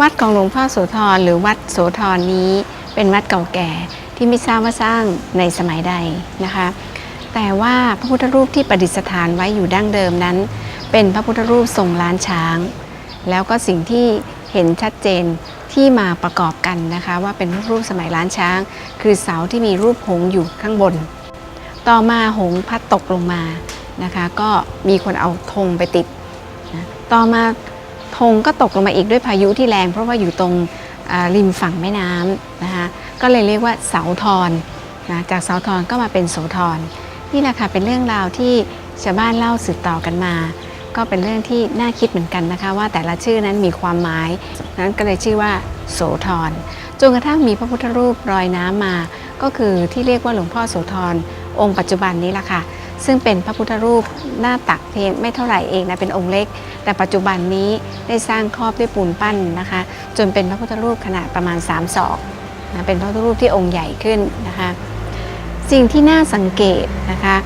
วัดของหลวงพ่อโสธรหรือวัดโสธรนี้ เป็นวัดเก่าแก่ที่ไม่ทราบว่าสร้างในสมัยใดนะคะ แต่ว่าพระพุทธรูปที่ประดิษฐานไว้อยู่ดั้งเดิมนั้น เป็นพระพุทธรูปทรงล้านช้าง แล้วก็สิ่งที่เห็นชัดเจนที่มาประกอบกันนะคะ ว่าเป็นรูปสมัยล้านช้าง คือเสาที่มีรูปหงอยู่ข้างบน ต่อมาหงพัดตกลงมานะคะ ก็มีคนเอาธงไปติด ต่อมา ธงก็ตกลงมาอีกด้วยพายุที่แรง เพราะว่าอยู่ตรงริมฝั่งแม่น้ำนะคะก็เลยเรียกว่าเสาทรนะจากเสาทรก็มาเป็นโสธรนี่แหละค่ะเป็นเรื่องราวที่ชาวบ้านเล่าสืบต่อกันมา ก็เป็นเรื่องที่น่าคิดเหมือนกันนะคะ ว่าแต่ละชื่อนั้นมีความหมายนั้นก็เลยชื่อว่า โสธรจนกระทั่งมีพระพุทธรูปลอยน้ำมา ก็คือที่เรียกว่าหลวงพ่อโสธรองค์ปัจจุบันนี้ละค่ะ ซึ่งเป็นพระพุทธรูปหน้าตักเพียงไม่เท่าไหร่เองนะเป็นองค์เล็ก แต่ปัจจุบันนี้ได้สร้างครอบด้วยปูนปั้นนะคะ จนเป็นพระพุทธรูปขนาดประมาณ 3 ศอกนะเป็นพระพุทธรูปที่องค์ใหญ่ขึ้นนะคะ สิ่งที่น่าสังเกตนะคะ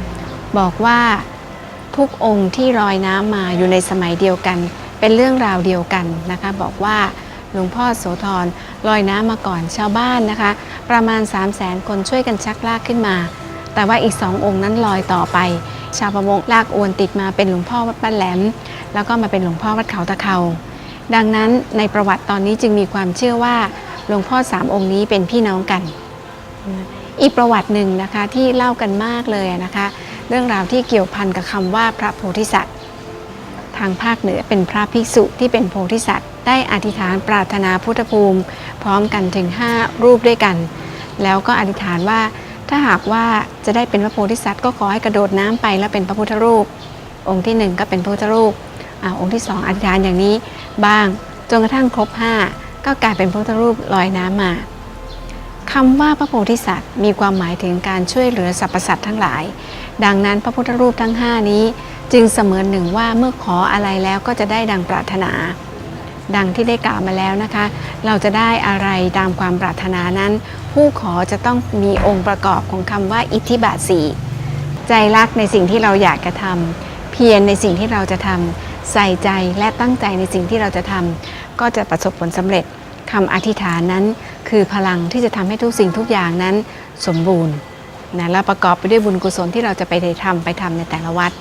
บอกว่าทุกองค์ที่ลอยน้ำมาอยู่ในสมัยเดียวกัน เป็นเรื่องราวเดียวกันนะคะ บอกว่าหลวงพ่อโสธรลอยน้ำมาก่อนชาวบ้านนะคะ ประมาณ 3 0 0แสนคนช่วยกันชักลากขึ้นมา แต่ว่าอีกสององค์นั้นลอยต่อไป ชาวประมงลากอวนติดมาเป็นหลวงพ่อวัดบ้านแหลม แล้วก็มาเป็นหลวงพ่อวัดเขาตะเขาดังนั้นในประวัติตอนนี้จึงมีความเชื่อว่าหลวงพ่อสามองค์นี้เป็นพี่น้องกัน อีกประวัติหนึ่งนะคะที่เล่ากันมากเลยนะคะ เรื่องราวที่เกี่ยวพันกับคำว่าพระโพธิสัตว์ ทางภาคเหนือเป็นพระภิกษุที่เป็นโพธิสัตว์ ได้อธิษฐานปรารถนาพุทธภูมิ พร้อมกันถึง 5 รูปด้วยกัน แล้วก็อธิษฐานว่า ถ้าหากว่าจะได้เป็นพระโพธิสัตว์ก็ขอให้กระโดดน้ำไปแล้วเป็นพระพุทธรูป องค์ที่หนึ่งก็เป็นพระพุทธรูปอ่าองค์ที่สองอธิษฐานอย่างนี้บ้างจนกระทั่งครบ 5 ก็กลายเป็นพระพุทธรูปลอยน้ำมาคำว่าพระโพธิสัตว์ มีความหมายถึงการช่วยเหลือสรรพสัตว์ทั้งหลาย ดังนั้นพระพุทธรูปทั้ง 5 นี้ จึงเสมือนหนึ่งว่าเมื่อขออะไรแล้วก็จะได้ดังปรารถนา ดังที่ได้กล่าวมาแล้วนะคะ เราจะได้อะไรตามความปรารถนานั้น ผู้ขอจะต้องมีองค์ประกอบของคำว่าอิทธิบาทสีใจรักในสิ่งที่เราอยากจะทำเพียรในสิ่งที่เราจะทำใส่ใจและตั้งใจในสิ่งที่เราจะทำก็จะประสบผลสำเร็จคำอธิษฐานนั้น คือพลังที่จะทำให้ทุกสิ่งทุกอย่างนั้นสมบูรณ์นะและประกอบไปด้วยบุญกุศลที่เราจะไปทำไปทำในแต่ละวัด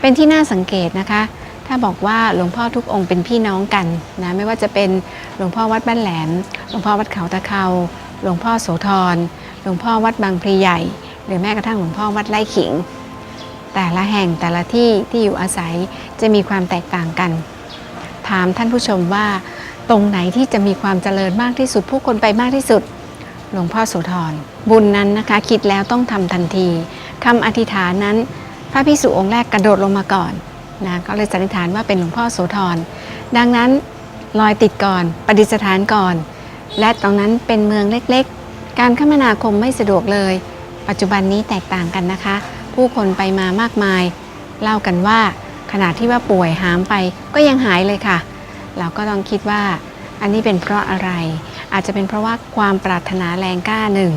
เป็นที่น่าสังเกตนะคะ ถ้าบอกว่าหลวงพ่อทุกองค์เป็นพี่น้องกันนะไม่ว่าจะเป็นหลวงพ่อวัดบ้านแหลม หลวงพ่อวัดเขาตะเคา หลวงพ่อโสธร หลวงพ่อวัดบางพลีใหญ่ หรือแม้กระทั่งหลวงพ่อวัดไร่ขิง แต่ละแห่งแต่ละที่ที่อยู่อาศัยจะมีความแตกต่างกัน ถามท่านผู้ชมว่า ตรงไหนที่จะมีความเจริญมากที่สุด ผู้คนไปมากที่สุด หลวงพ่อโสธร บุญนั้นนะคะคิดแล้วต้องทำทันทีคำอธิษฐานนั้น พระพิสุองค์แรกกระโดดลงมาก่อนนะก็เลยสันนิษฐานว่าเป็นหลวงพ่อโสธร ดังนั้นลอยติดก่อนประดิษฐานก่อน และตรงนั้นเป็นเมืองเล็กๆ การคมนาคมไม่สะดวกเลย ปัจจุบันนี้แตกต่างกันนะคะ ผู้คนไปมามากมาย เล่ากันว่าขณะที่ว่าป่วยหามไปก็ยังหายเลยค่ะ เราก็ต้องคิดว่าอันนี้เป็นเพราะอะไร อาจจะเป็นเพราะว่าความปรารถนาแรงกล้าหนึ่ง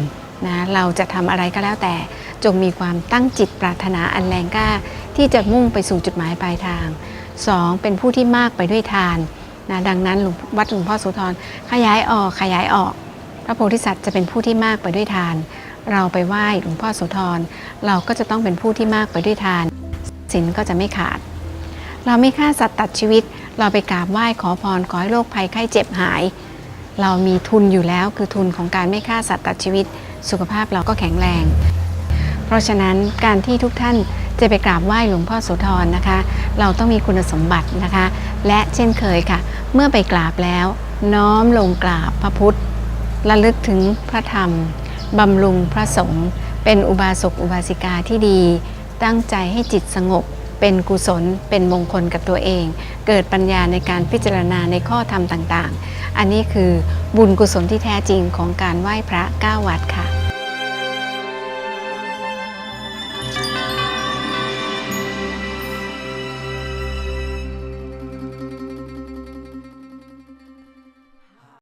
นะเราจะทำอะไรก็แล้วแต่จงมีความตั้งจิตปรารถนาอันแรงกล้า ที่จะมุ่งไปสู่จุดหมายปลายทาง 2. เป็นผู้ที่มากไปด้วยทาน นะดังนั้นหลวงวัดหลวงพ่อโสธรขยายออกขยายออก พระโพธิสัตว์จะเป็นผู้ที่มากไปด้วยทาน เราไปไหว้หลวงพ่อโสธรเราก็จะต้องเป็นผู้ที่มากไปด้วยทานศีลก็จะไม่ขาด เราไม่ฆ่าสัตว์ตัดชีวิต เราไปกราบไหว้ขอพรขอให้โรคภัยไข้เจ็บหาย เรามีทุนอยู่แล้วคือทุนของการไม่ฆ่าสัตว์ตัดชีวิต สุขภาพเราก็แข็งแรง เพราะฉะนั้นการที่ทุกท่าน จะไปกราบไหว้หลวงพ่อโสธรนะคะ เราต้องมีคุณสมบัตินะคะ และเช่นเคยค่ะ เมื่อไปกราบแล้ว น้อมลงกราบพระพุทธระลึกถึงพระธรรมบำรุงพระสงฆ์เป็นอุบาสกอุบาสิกาที่ดี ตั้งใจให้จิตสงบ เป็นกุศล เป็นมงคลกับตัวเอง เกิดปัญญาในการพิจารณาในข้อธรรมต่างๆ อันนี้คือบุญกุศลที่แท้จริงของการไหว้พระเก้าวัดค่ะ